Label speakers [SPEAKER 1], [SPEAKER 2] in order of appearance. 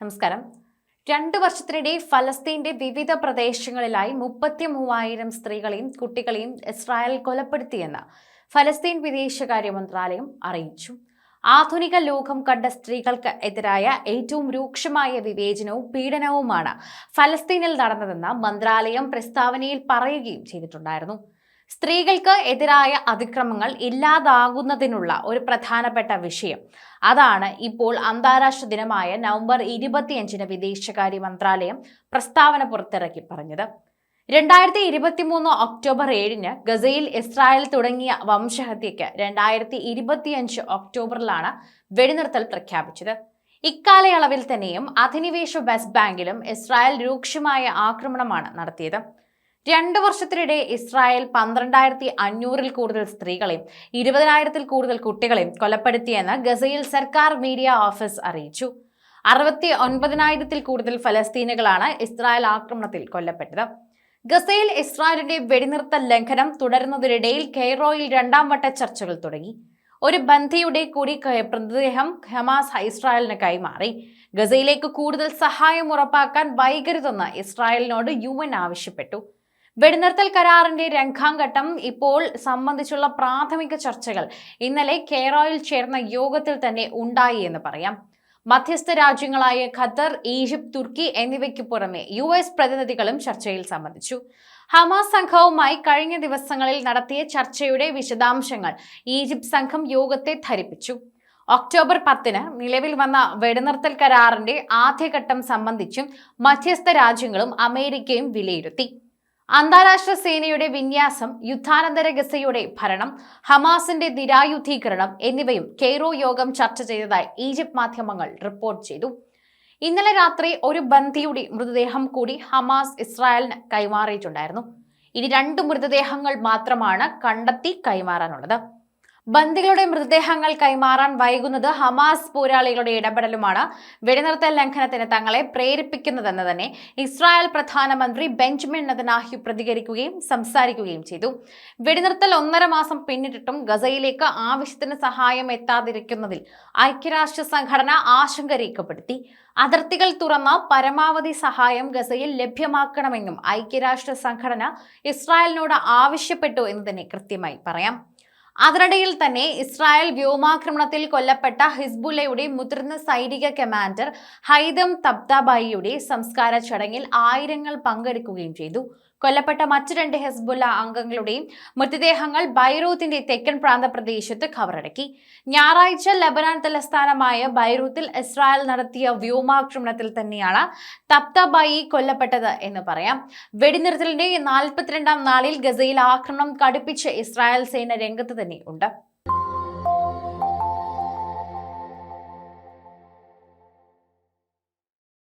[SPEAKER 1] നമസ്കാരം. രണ്ടു വർഷത്തിനിടെ ഫലസ്തീന്റെ വിവിധ പ്രദേശങ്ങളിലായി മുപ്പത്തി മൂവായിരം സ്ത്രീകളെയും കുട്ടികളെയും ഇസ്രായേൽ കൊലപ്പെടുത്തിയെന്ന് ഫലസ്തീൻ വിദേശകാര്യ മന്ത്രാലയം അറിയിച്ചു. ആധുനിക ലോകം കണ്ട സ്ത്രീകൾക്ക് എതിരായ ഏറ്റവും രൂക്ഷമായ വിവേചനവും പീഡനവുമാണ് ഫലസ്തീനിൽ നടന്നതെന്ന് മന്ത്രാലയം പ്രസ്താവനയിൽ പറയുകയും ചെയ്തിട്ടുണ്ടായിരുന്നു. സ്ത്രീകൾക്ക് എതിരായ അതിക്രമങ്ങൾ ഇല്ലാതാകുന്നതിനുള്ള ഒരു പ്രധാനപ്പെട്ട വിഷയം. അതാണ് ഇപ്പോൾ അന്താരാഷ്ട്ര ദിനമായ നവംബർ ഇരുപത്തിയഞ്ചിന് വിദേശകാര്യ മന്ത്രാലയം പ്രസ്താവന പുറത്തിറക്കി പറഞ്ഞത്. രണ്ടായിരത്തി ഇരുപത്തിമൂന്ന് ഒക്ടോബർ ഏഴിന് ഗസയിൽ ഇസ്രായേൽ തുടങ്ങിയ വംശഹത്യയ്ക്ക് രണ്ടായിരത്തി ഇരുപത്തിയഞ്ച് ഒക്ടോബറിലാണ് വെടിനിർത്തൽ പ്രഖ്യാപിച്ചത്. ഇക്കാലയളവിൽ തന്നെയും അധിനിവേശ വെസ്റ്റ് ബാങ്കിലും ഇസ്രായേൽ രൂക്ഷമായ ആക്രമണമാണ് നടത്തിയത്. രണ്ടു വർഷത്തിനിടെ ഇസ്രായേൽ പന്ത്രണ്ടായിരത്തി അഞ്ഞൂറിൽ കൂടുതൽ സ്ത്രീകളെയും ഇരുപതിനായിരത്തിൽ കൂടുതൽ കുട്ടികളെയും കൊലപ്പെടുത്തിയെന്ന് ഗസയിൽ സർക്കാർ മീഡിയ ഓഫീസ് അറിയിച്ചു. അറുപത്തി ഒൻപതിനായിരത്തിൽ കൂടുതൽ ഫലസ്തീനുകളാണ് ഇസ്രായേൽ ആക്രമണത്തിൽ കൊല്ലപ്പെട്ടത്. ഗസയിൽ ഇസ്രായേലിന്റെ വെടിനിർത്തൽ ലംഘനം തുടരുന്നതിനിടയിൽ കെയ്റോയിൽ രണ്ടാം വട്ട ചർച്ചകൾ തുടങ്ങി. ഒരു ബന്ധിയുടെ കൂടി മൃതദേഹം ഹമാസ് ഇസ്രായേലിന് കൈമാറി. ഗസയിലേക്ക് കൂടുതൽ സഹായം ഉറപ്പാക്കാൻ വൈകരുതെന്ന് ഇസ്രായേലിനോട് യു ആവശ്യപ്പെട്ടു. വെടിനിർത്തൽ കരാറിന്റെ രണ്ടാം ഘട്ടം ഇപ്പോൾ സംബന്ധിച്ചുള്ള പ്രാഥമിക ചർച്ചകൾ ഇന്നലെ കേറോയിൽ ചേർന്ന യോഗത്തിൽ തന്നെ ഉണ്ടായി എന്ന് പറയാം. മധ്യസ്ഥ രാജ്യങ്ങളായ ഖത്തർ ഈജിപ്ത് തുർക്കി എന്നിവയ്ക്ക് പുറമെ യു എസ് പ്രതിനിധികളും ചർച്ചയിൽ സംബന്ധിച്ചു. ഹമാസ് സംഘവുമായി കഴിഞ്ഞ ദിവസങ്ങളിൽ നടത്തിയ ചർച്ചയുടെ വിശദാംശങ്ങൾ ഈജിപ്ത് സംഘം യോഗത്തെ ധരിപ്പിച്ചു. ഒക്ടോബർ പത്തിന് നിലവിൽ വന്ന വെടിനിർത്തൽ കരാറിന്റെ ആദ്യഘട്ടം സംബന്ധിച്ചും മധ്യസ്ഥ രാജ്യങ്ങളും അമേരിക്കയും വിലയിരുത്തി. അന്താരാഷ്ട്ര സേനയുടെ വിന്യാസം യുദ്ധാനന്തര ഗസയുടെ ഭരണം ഹമാസിന്റെ നിരായുധീകരണം എന്നിവയും കെയ്റോ യോഗം ചർച്ച ചെയ്തതായി ഈജിപ്ത് മാധ്യമങ്ങൾ റിപ്പോർട്ട് ചെയ്തു. ഇന്നലെ രാത്രി ഒരു ബന്ധിയുടെ മൃതദേഹം കൂടി ഹമാസ് ഇസ്രായേലിന് കൈമാറിയിട്ടുണ്ടായിരുന്നു. ഇനി രണ്ട് മൃതദേഹങ്ങൾ മാത്രമാണ് കണ്ടെത്തി കൈമാറാനുള്ളത്. ബന്ദികളുടെ മൃതദേഹങ്ങൾ കൈമാറാൻ വൈകുന്നത് ഹമാസ് പോരാളികളുടെ ഇടപെടലുമാണ്. വെടിനിർത്തൽ ലംഘനത്തിന് തങ്ങളെ പ്രേരിപ്പിക്കുന്നതെന്ന് തന്നെ ഇസ്രായേൽ പ്രധാനമന്ത്രി ബെഞ്ചമിൻ നദനാഹ്യു പ്രതികരിക്കുകയും സംസാരിക്കുകയും ചെയ്തു. വെടിനിർത്തൽ ഒന്നര മാസം പിന്നിട്ടിട്ടും ഗസയിലേക്ക് ആവശ്യത്തിന് സഹായം എത്താതിരിക്കുന്നതിൽ ഐക്യരാഷ്ട്ര സംഘടന ആശങ്ക രേഖപ്പെടുത്തി അതിർത്തികൾ തുറന്ന പരമാവധി സഹായം ഗസയിൽ ലഭ്യമാക്കണമെന്നും ഐക്യരാഷ്ട്ര സംഘടന ഇസ്രായേലിനോട് ആവശ്യപ്പെട്ടു എന്ന് തന്നെ കൃത്യമായി പറയാം. അതിനിടയിൽ തന്നെ ഇസ്രായേൽ വ്യോമാക്രമണത്തിൽ കൊല്ലപ്പെട്ട ഹിസ്ബുല്ലയുടെ മുതിർന്ന സൈനിക കമാൻഡർ ഹൈദം തബ്താബായിയുടെ സംസ്കാര ചടങ്ങിൽ ആയിരങ്ങൾ പങ്കെടുക്കുകയും ചെയ്തു. കൊല്ലപ്പെട്ട മറ്റു രണ്ട് ഹെസ്ബുല്ല അംഗങ്ങളുടെയും മൃതദേഹങ്ങൾ ബൈറൂത്തിന്റെ തെക്കൻ പ്രാന്തപ്രദേശത്ത് കവറടക്കി. ഞായറാഴ്ച ലബനാൻ തലസ്ഥാനമായ ബൈറൂത്തിൽ ഇസ്രായേൽ നടത്തിയ വ്യോമാക്രമണത്തിൽ തന്നെയാണ് തപ്തബായി കൊല്ലപ്പെട്ടത് എന്ന് പറയാം. വെടിനിർത്തലിന്റെ നാൽപ്പത്തിരണ്ടാം നാളിൽ ഗസയിൽ ആക്രമണം കടുപ്പിച്ച് ഇസ്രായേൽ സേന രംഗത്ത് തന്നെ ഉണ്ട്.